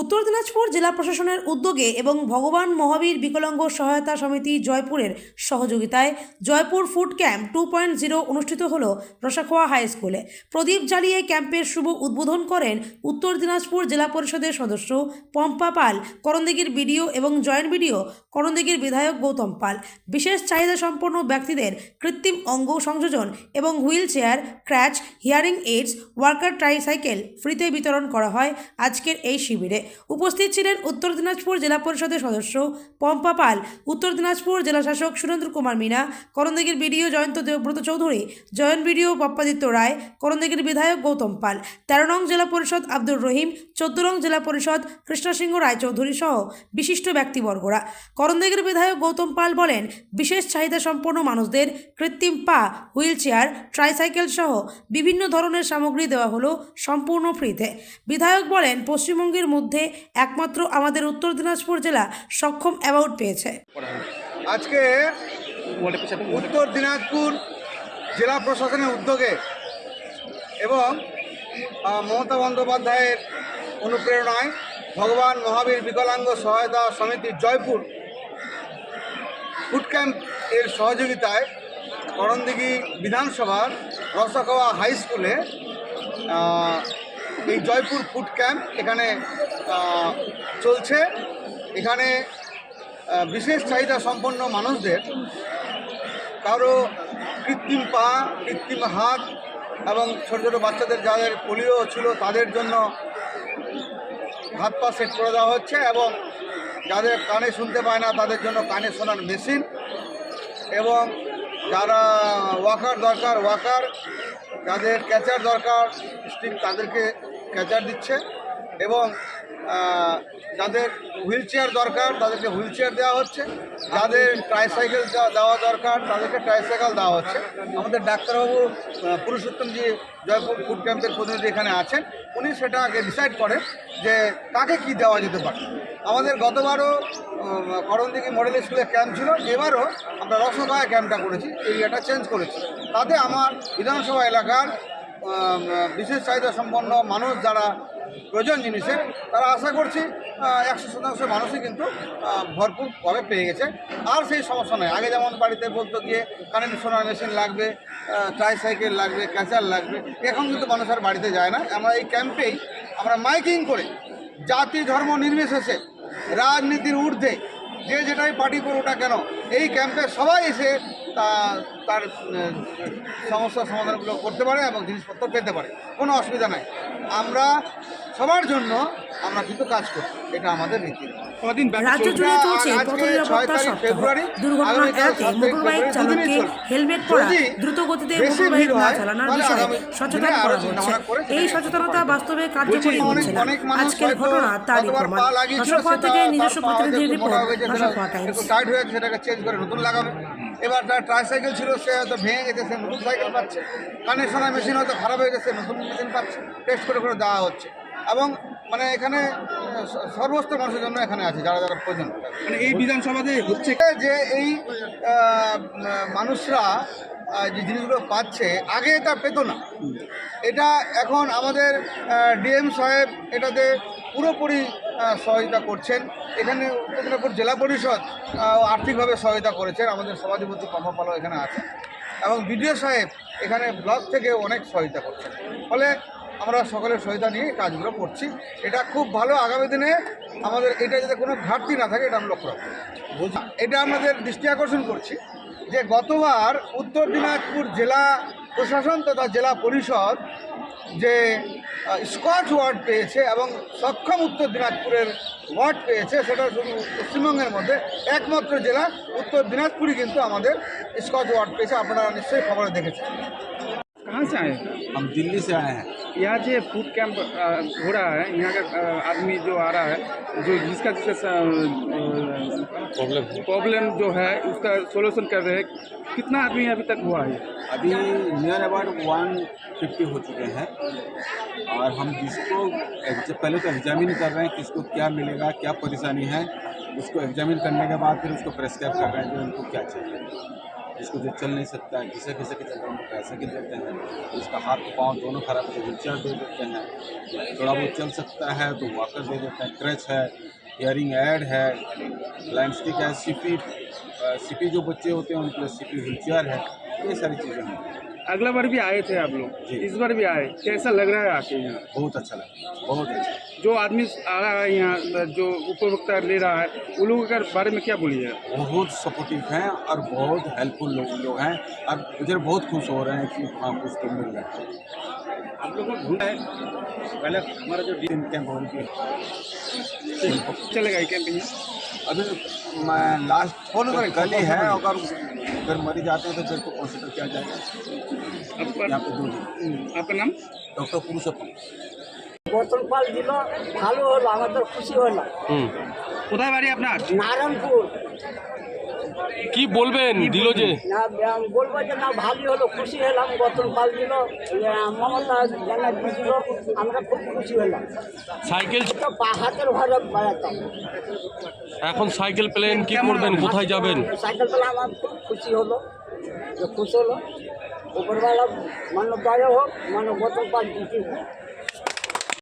উত্তর দিনাজপুর জেলা প্রশাসনের উদ্যোগে এবং ভগবান মহাবীর বিকলাঙ্গ সহায়তা সমিতি জয়পুরের সহযোগিতায় Jaipur food camp two point zero অনুষ্ঠিত হল রসাখোয়া হাই স্কুলে। প্রদীপ জ্বালিয়ে ক্যাম্পের শুভ উদ্বোধন করেন উত্তর দিনাজপুর জেলা পরিষদের সদস্য পম্পা পাল, করণদিঘির বিডিও এবং জয়েন্ট বিডিও করণদিঘির বিধায়ক গৌতম পাল। বিশেষ চাহিদা সম্পন্ন ব্যক্তিদের কৃত্রিম অঙ্গ সংযোজন এবং wheelchair, crutch, hearing aids, worker tricycle ফ্রিতে বিতরণ করা হয়। আজকের এই শিবিরে উপস্থিত ছিলেন উত্তর দিনাজপুর জেলা পরিষদের সদস্য পম্পা পাল, উত্তর দিনাজপুর জেলা শাসক Surendra Kumar Meena, করণদিঘির BDO Jayanta Debabrata Chowdhury joint BDO Pappaditya Roy, করণদিঘির বিধায়ক গৌতম পাল, তেরো নং জেলা পরিষদ আব্দুর রহিম, চোদ্দ নং জেলা পরিষদ কৃষ্ণসিংহ রায়চৌধুরী সহ বিশিষ্ট ব্যক্তিবর্গরা। করণদিঘির বিধায়ক গৌতম পাল বলেন, বিশেষ চাহিদা সম্পন্ন মানুষদের কৃত্রিম পা হুইল চেয়ার ট্রাইসাইকেল সহ বিভিন্ন ধরনের সামগ্রী দেওয়া হলো সম্পূর্ণ ফ্রিতে। বিধায়ক বলেন, পশ্চিমবঙ্গের মধ্যে একমাত্র আমাদের উত্তর দিনাজপুর জেলা সক্ষম অ্যাওয়ার্ড পেয়েছে। আজকে উত্তর দিনাজপুর জেলা প্রশাসনের উদ্যোগে এবং মমতা বন্দ্যোপাধ্যায়ের অনুপ্রেরণায় ভগবান মহাবীর বিকলাঙ্গ সহায়তা সমিতি জয়পুর ফুড ক্যাম্প এর সহযোগিতায় করণদিঘি বিধানসভার রসাখাওয়া হাই স্কুলে এই জয়পুর ফুড ক্যাম্প এখানে চলছে। এখানে বিশেষ চাহিদা সম্পন্ন মানুষদের। কারও কৃত্রিম পা, কৃত্রিম হাত এবং ছোটো ছোটো বাচ্চাদের যাদের পোলিও ছিল তাদের জন্য হাত পা সেট করে দেওয়া হচ্ছে এবং যাদের কানে শুনতে পায় না তাদের জন্য কানে শোনার মেশিন এবং যারা ওয়াকার দরকার, ওয়াকার, যাদের ক্যাচার দরকার স্টিক তাদেরকে ক্যাচার দিচ্ছে এবং যাদের হুইল চেয়ার দরকার তাদেরকে হুইল চেয়ার দেওয়া হচ্ছে। যাদের ট্রাইসাইকেল দেওয়া দরকার তাদেরকে ট্রাইসাইকেল দেওয়া হচ্ছে। আমাদের ডাক্তারবাবু আহ, পুরুষোত্তমজি জয়পুর ফুড ক্যাম্পের প্রতিনিধি এখানে আছেন। উনি সেটা আগে ডিসাইড করেন যে কাকে কি দেওয়া যেতে পারে। আমাদের গতবারও করণদিঘি মডেল স্কুলে ক্যাম্প ছিল। এবারও আমরা রসগোয়া ক্যাম্পটা করেছি এরিয়াটা চেঞ্জ করেছি। তাতে আমার বিধানসভা এলাকার বিশেষ চাহিদা সম্পন্ন মানুষ যারা প্রয়োজন জিনিসের তারা আশা করছি একশো শতাংশ মানুষই কিন্তু ভরপুরভাবে পেয়ে গেছে। আর সেই সমস্যা নয়। আগে যেমন বাড়িতে বলতো গিয়ে কারেন্ট সোনার মেশিন লাগবে ট্রাইসাইকেল লাগবে ক্যাচার লাগবে। এখন কিন্তু মানুষ আর বাড়িতে যায় না। আমরা এই ক্যাম্পেই আমরা মাইকিং করে জাতি ধর্ম নির্বিশেষে রাজনীতির ঊর্ধ্বে যে যেটাই পার্টি করুটা কেন এই ক্যাম্পে সবাই এসে তা তার উম, সমস্যার সমাধানগুলো করতে পারে এবং জিনিসপত্র পেতে পারে। কোনো অসুবিধা নাই। আমরা সবার জন্য আমরা কিন্তু কাজ করি এটা আমাদের রীতি কদিন রাজ্য জুড়ে চলছে আজকে পথ ছয় নিরাপত্তা তারিখ সপ্তাহ। দুর্ঘটনা এড়াতে মোটরবাইক চালককে হেলমেট পরা দ্রুত গতিতে মোটরবাইক না চালানোর বিষয়ে সচেতন করা হচ্ছে। এই সচেতনতা বাস্তবে কার্যকরী হচ্ছে না। আজকের ঘটনা তারই প্রমাণ। পা সেটা থেকে নিজস্ব পা প্রতিনিধির রিপোর্ট গেছে, টাইমস টাইট হয়ে সেটাকে চেঞ্জ করে নতুন লাগাবে এবার তার ট্রাইসাইকেল ছিল সে হয়তো ভেঙে গেছে সে নতুন সাইকেল পাচ্ছে। কানের শোনার মেশিন হয়তো খারাপ হয়ে গেছে নতুন মেশিন পাচ্ছে। টেস্ট করে করে দেওয়া হচ্ছে। এবং মানে এখানে সর্বস্তর মানুষের জন্য এখানে আছে যারা যারা প্রয়োজন। মানে এই বিধানসভাতে হচ্ছে যে এই মানুষরা যে জিনিসগুলো পাচ্ছে আগে এটা পেত না। এটা এখন আমাদের ডিএম সাহেব এটাতে পুরোপুরি সহায়তা করছেন। এখানে উত্তর দিনাজপুর জেলা পরিষদ আর্থিকভাবে সহায়তা করেছেন। আমাদের সভাধিপতি কর্মপালও এখানে আছে এবং বিডিও সাহেব এখানে ব্লক থেকে অনেক সহায়তা করছেন। ফলে আমরা সকলের সহায়তা নিয়ে কাজগুলো করছি। এটা খুব ভালো। আগামী দিনে আমাদের এটা যাতে কোনো ঘাটতি না থাকে, এটা আমরা লক্ষ্য রাখব। এটা আমাদের দৃষ্টি আকর্ষণ করছি যে গতবার উত্তর দিনাজপুর জেলা প্রশাসন তথা জেলা পরিষদ যে স্কচ ওয়ার্ড পেয়েছে এবং সক্ষম উত্তর দিনাজপুরের ওয়ার্ড পেয়েছে, সেটা শুধু পশ্চিমবঙ্গের মধ্যে, একমাত্র জেলা উত্তর দিনাজপুরই কিন্তু আমাদের স্কচ ওয়ার্ড পেয়েছে। আপনারা নিশ্চয়ই খবরে দেখেছেন। कहाँ से आए हम दिल्ली से आए हैं। यहाँ जो फ़ूड कैंप हो रहा है यहाँ का आदमी जो आ रहा है जो जिसका जिसका प्रॉब्लम प्रॉब्लम जो है उसका सोल्यूशन कर रहे हैं। कितना आदमी अभी तक हुआ है? अभी नियर अबाउट वन फिफ्टी हो चुके हैं। और हम जिसको पहले तो एग्जामिन कर रहे हैं किसको क्या मिलेगा क्या परेशानी है उसको एग्जामिन करने के बाद फिर उसको प्रेस्क्राइब कर रहे हैं कि उनको क्या चाहिए। जिसको जो चल नहीं सकता है घिसे घिसे के चलते पैसे के देते हैं उसका हाथ पाँव दोनों खराब है तो व्हील चेयर दे देते हैं। थोड़ा बहुत चल सकता है तो वॉकर दे देते हैं क्रच है हियरिंग एड है ब्लाइंड स्टिक है सीपी सीपी जो बच्चे होते हैं उनके लिए सीपी व्हील चेयर है ये सारी चीज़ें हैं। अगला बार भी आए थे आप लोग। इस बार भी आए? कैसा लग रहा है आके? यहाँ बहुत अच्छा लगा बहुत अच्छा। जो आदमी आ रहा है यहाँ जो उपभोक्ता ले रहा है उन लोगों के बारे में क्या बोलिए? बहुत सपोर्टिव हैं और बहुत हेल्पफुल लोग लोग हैं। और मुझे बहुत खुश हो रहे हैं कि हाँ कुछ तो मिल रहा है। आप लोग को ढूंढा है। पहले हमारा जो डी कैंप हो चलेगा ये कैंप यहाँ? अभी मैं लास्ट Follow करें, कल ही है अगर अगर मरीज़ आते हैं तो फिर को कंसिडर किया जाएगा। आपका आपका नाम? डॉक्टर पुरुषोत्तम বোতল পাল দিল ভালো হলো আমার আমাদের খুশি হলো কোথায় বাড়ি আপনার? নারায়ণপুর। কি বলবেন দিল যে? না বলব যে না ভালোই হলো খুশি হলাম বোতল পাল দিল। মমতা ব্যানার্জি দিল আমরা খুব খুশি হলাম। সাইকেল তো হাতের ঘরে বেড়াতাম। এখন সাইকেল পেলেন কি করবেন কোথায় যাবেন? সাইকেল পেলে আমার খুব খুশি হলো খুশি হলো। উপরবেলা মানে দয়া হোক মানে বোতল পাল দিচ্ছি